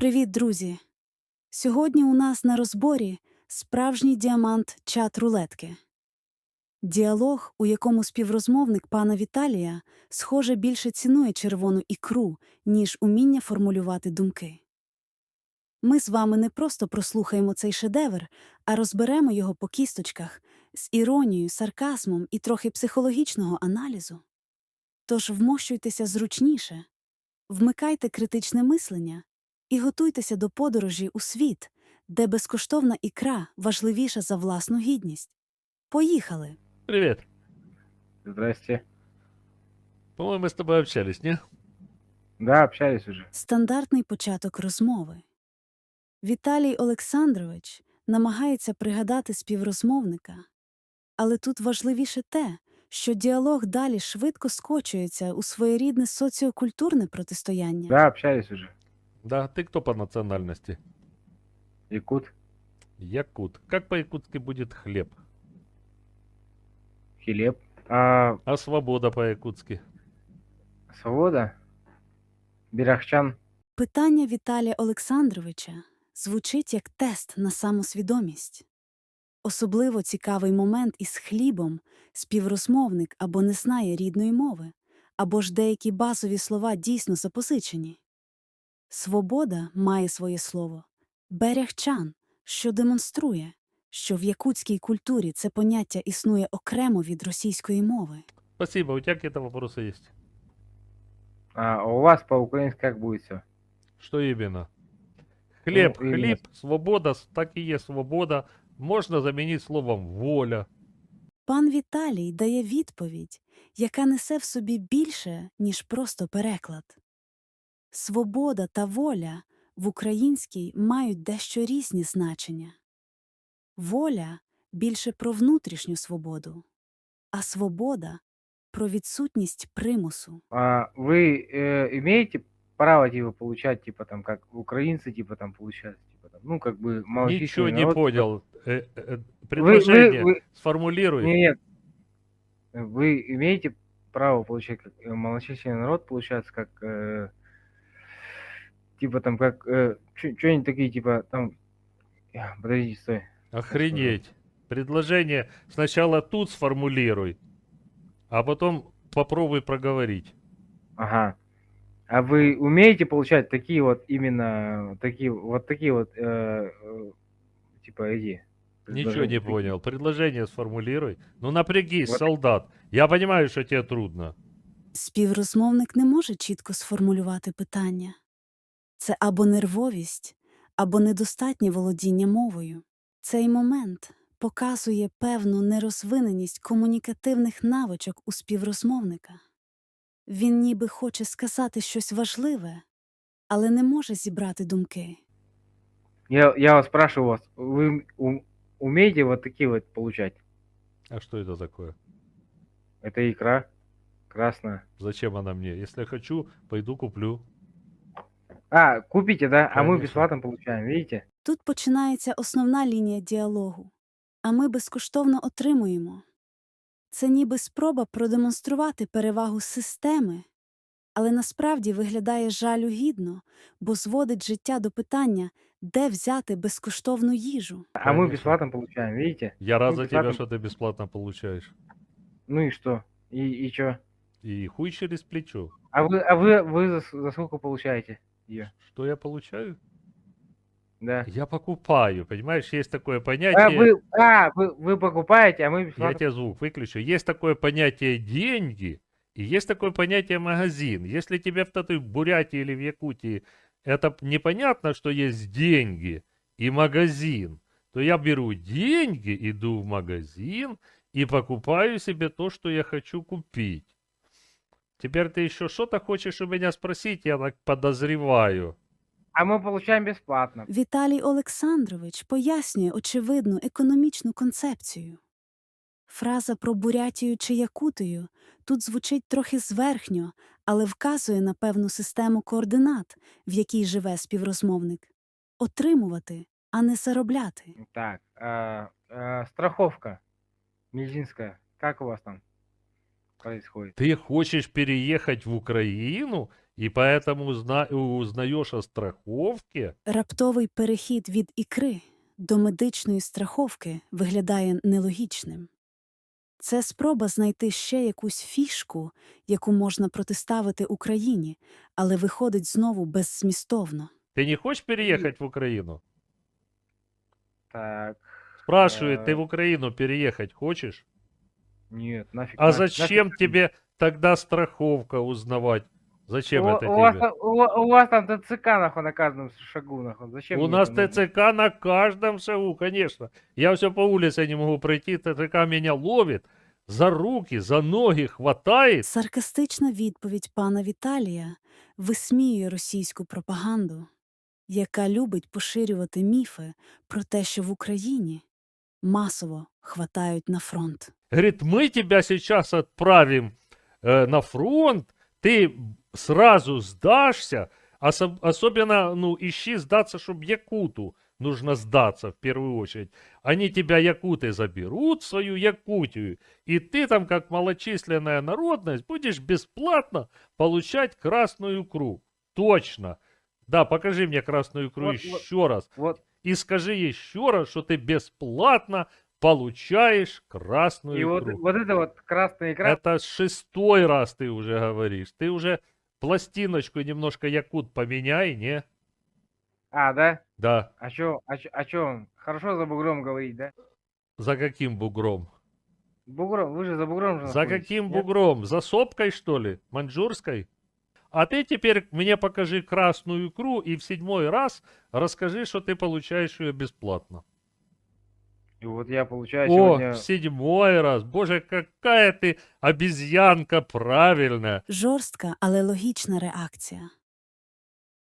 Привіт, друзі! Сьогодні у нас на розборі справжній діамант чат рулетки. Діалог, у якому співрозмовник пана Віталія, схоже, більше цінує червону ікру, ніж уміння формулювати думки. Ми з вами не просто прослухаємо цей шедевр, а розберемо його по кісточках з іронією, сарказмом і трохи психологічного аналізу. Тож вмощуйтеся зручніше, вмикайте критичне мислення і готуйтеся до подорожі у світ, де безкоштовна ікра важливіша за власну гідність. Поїхали! Привет. Здрасте. По-моему, мы с тобой общались, не? Да, общались уже. Стандартний початок розмови. Віталій Олександрович намагається пригадати співрозмовника, але тут важливіше те, що діалог далі швидко скочується у своєрідне соціокультурне протистояння. Да, общались уже. Да, ты кто по национальности? Якут, Якут. Как по-якутски будет хлеб? Хилеп. А, А свобода по-якутски? Свобода. Бірахчан. Питання Віталія Олександровича звучить як тест на самосвідомість. Особливо цікавий момент із хлібом співрозмовник або не знає рідної мови, або ж деякі базові слова дійсно запозичені. Свобода має своє слово берегчан, що демонструє, що в якутській культурі це поняття існує окремо від російської мови. Спасибо, у тебя какие-то вопросы есть? А у вас по-украински как будет все? Что именно? Хлеб, Ну, именно. хлеб, свобода, с- так и есть свобода. Можно заменить словом воля. Пан Віталій дає відповідь, яка несе в собі більше, ніж просто переклад. Свобода та воля в українській мають дещо різні значення. Воля більше про внутрішню свободу, а свобода про відсутність примусу. А, вы э, имеете право типа получать типа там как украинцы типа там получают типа там ну как бы малочисленный Ничего не народ, типа- понял. Э, э, э, Вы, вы, предложение вы, сформулируй. нет, вы имеете право получать как э, малочисленный народ получается как э, типа там как что-нибудь такие типа там э, подождите стой Охренеть. Предложение сначала тут сформулируй, а потом попробуй проговорить. Ага. А вы умеете получать такие вот именно такие вот такие вот э, э, типа эти? Ничего не понял. Предложение сформулируй. Ну напрягись, Вот. солдат. Я понимаю, что тебе трудно. Співрозмовник не може чітко сформулювати питання. Це або нервовість, або недостатнє володіння мовою. Цей момент показує певну нерозвиненість комунікативних навичок у співрозмовника. Він ніби хоче сказати щось важливе, але не може зібрати думки. Я, я вас спрашиваю вас, вы ум- умеете вот такие вот получать? А что это такое? Это икра красная. Зачем она мне? Если хочу, пойду куплю. А, купите, да? А мы Конечно. бесплатно получаем, видите? Тут починається основна лінія діалогу, а ми безкоштовно отримуємо. Це ніби спроба продемонструвати перевагу системи, але насправді виглядає жалюгідно, бо зводить життя до питання, де взяти безкоштовну їжу. А мы Конечно. бесплатно получаем, видите? Я рад Ну, за тебя, бесплатно. что ты бесплатно получаешь. Ну и что? И, и чё? И хуй через плечо. А вы, а вы, вы за, с- за сколько получаете Ее? Что я получаю? Да. Я покупаю. Понимаешь, есть такое А понятие... вы, а, вы, вы покупаете, а мы Я тебе звук выключу. Есть такое понятие деньги, и есть такое понятие магазин. Если тебе в той Бурятии или в Якутии это непонятно, что есть деньги и магазин, то я беру деньги, иду в магазин и покупаю себе то, что я хочу купить. Теперь ты еще что-то хочешь у меня спросить, я так подозреваю. А мы получаем бесплатно. Віталій Олександрович пояснює очевидну економічну концепцію. Фраза про Бурятію чи Якутію тут звучить трохи зверхньо, але вказує на певну систему координат, в якій живе співрозмовник. Отримувати, а не заробляти. Так, а, а, страховка медицинская. Как у вас там происходит? Ты хочешь переехать в Украину И поэтому узна- узнаешь о страховке. Раптовий перехід від ікри до медичної страховки виглядає нелогічним. Це спроба знайти ще якусь фішку, яку можна протиставити Україні, але виходить знову беззмістовно. Ты не хочешь переехать в Украину? Так. Спрашивает, ты Э, в Украину переехать хочешь? Нет, нафиг. А нафиг- зачем нафиг. тебе тогда страховка узнавать? Зачем у, это у вас тебе? там, у, у вас там ТЦК нахуй на каждом шагу нахуй. Зачем У нас это нужно? ТЦК на каждом шагу, конечно. Я все по улице не могу пройти, ТЦК меня ловит за руки, за ноги, хватает. Саркастична відповідь пана Віталія висміює російську пропаганду, яка любить поширювати міфи про те, що в Україні масово хватають на фронт. Говорит, мы тебя сейчас отправим э, на фронт, ты сразу сдашься, особ- особенно, ну, ищи сдаться, чтобы Якуту нужно сдаться в первую очередь. Они тебя, Якуты, заберут в свою Якутию, и ты там, как малочисленная народность, будешь бесплатно получать красную икру. Точно. Да, покажи мне красную икру Вот, вот. еще раз. Вот. И скажи еще раз, что ты бесплатно получаешь красную И вот, икру. вот это вот красный экран. Это шестой раз ты уже говоришь. Ты уже пластиночку немножко якут поменяй, не? А, да? Да. А чё, а чё, а чё? Хорошо за бугром говорить, да? За каким бугром? Бугром, вы же за бугром же За каким нет? бугром? За сопкой, что ли? Маньчжурской? А ты теперь мне покажи красную икру и в седьмой раз расскажи, что ты получаешь ее бесплатно. И вот я получаю О, сегодня... в седьмой раз. Боже, какая ты обезьянка правильная. Жорстка, але логічна реакція.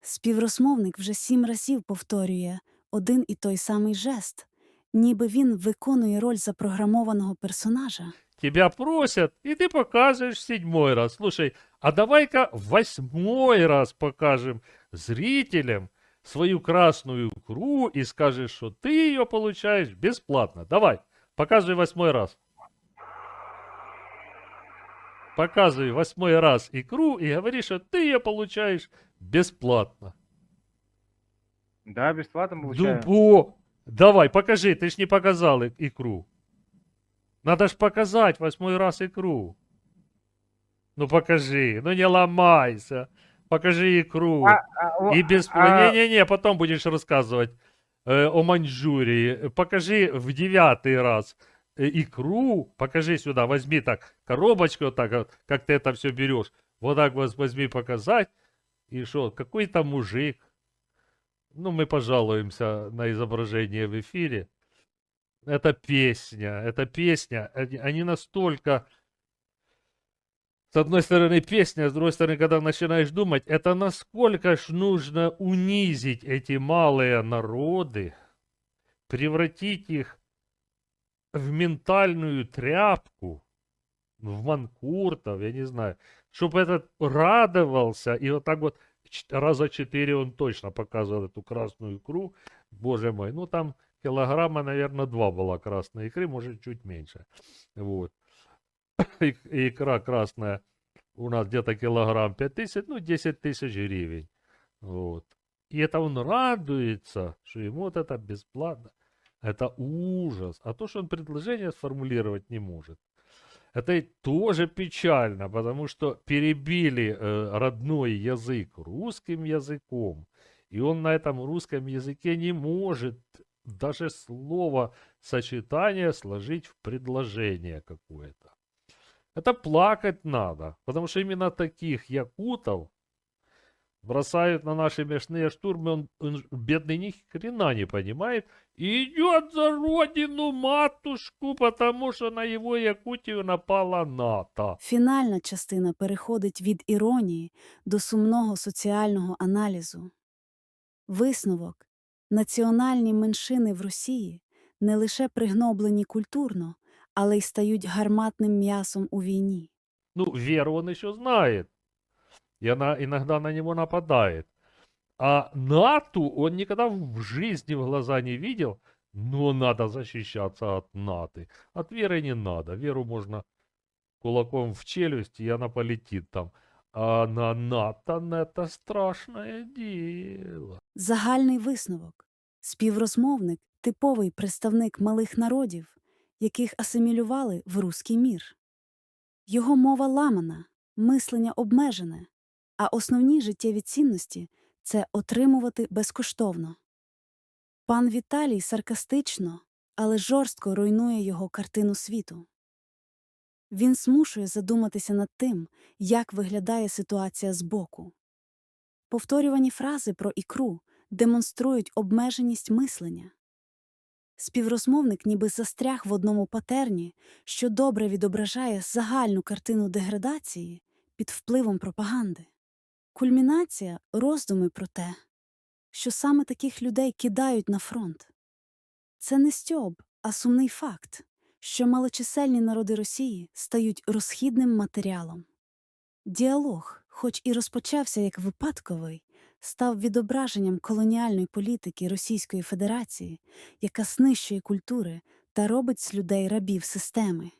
Співрозмовник вже сім разів повторює один і той самий жест, ніби він виконує роль запрограмованого персонажа. Тебя просят, и ты показываешь седьмой раз. Слушай, а давай-ка восьмой раз покажем зрителям свою красную икру и скажешь, что ты ее получаешь бесплатно. Давай, показывай восьмой раз. Показывай восьмой раз икру и говори, что ты ее получаешь бесплатно. Да, бесплатно получаю. Дубо! Давай, покажи, ты ж не показал икру. Надо ж показать восьмой раз икру. Ну покажи, ну не ломайся. Покажи икру. А, а, И без... а- Не-не-не, потом будешь рассказывать э, о Маньчжурии. Покажи в девятый раз э, икру. Покажи сюда, возьми так коробочку, вот так вот, как ты это все берешь. Вот так вот возьми показать. И что, какой там мужик. Ну, мы пожалуемся на изображение в эфире. Это песня, это песня. Они, настолько... С одной стороны песня, с другой стороны, когда начинаешь думать, это насколько ж нужно унизить эти малые народы, превратить их в ментальную тряпку, в манкуртов, я не знаю, чтобы этот радовался, и вот так вот раза четыре он точно показывал эту красную икру, боже мой, ну там килограмма, наверное, два было красной икры, может чуть меньше, вот. Ик- Икра красная у нас где-то килограмм 5 тысяч, ну 10 тысяч гривен, вот. И это он радуется, что ему вот это бесплатно. Это ужас. А то, что он предложение сформулировать не может. Это и тоже печально, потому что перебили э, родной язык русским языком. И он на этом русском языке не может даже слово сочетание сложить в предложение какое-то. Это плакать надо, потому что именно таких якутов бросают на наши мясные штурмы, он, он ж, бедный ни хрена не понимает, и идет за родину матушку, потому что на его Якутию напала НАТО. Фінальна частина переходить від іронії до сумного соціального аналізу. Висновок національні меншини в Росії не лише пригноблені культурно, але й стають гарматним м'ясом у війні. Ну, веру он еще знает. И она иногда на него нападает. А НАТО он никогда в жизни в глаза не видел. Но надо защищаться от НАТО. От веры не надо. Веру можно кулаком в челюсть, и она полетит там. А на Натан это страшное дело. Загальний висновок. Співрозмовник типовий представник малих народів, яких асимілювали в руський мір. Його мова ламана, мислення обмежене, а основні життєві цінності це отримувати безкоштовно. Пан Віталій саркастично, але жорстко руйнує його картину світу. Він змушує задуматися над тим, як виглядає ситуація збоку. Повторювані фрази про ікру демонструють обмеженість мислення. Співрозмовник ніби застряг в одному патерні, що добре відображає загальну картину деградації під впливом пропаганди. Кульмінація роздуми про те, що саме таких людей кидають на фронт. Це не стьоб, а сумний факт, що малочисельні народи Росії стають розхідним матеріалом. Діалог, хоч і розпочався як випадковий, став відображенням колоніальної політики Російської Федерації, яка знищує культури та робить з людей рабів системи.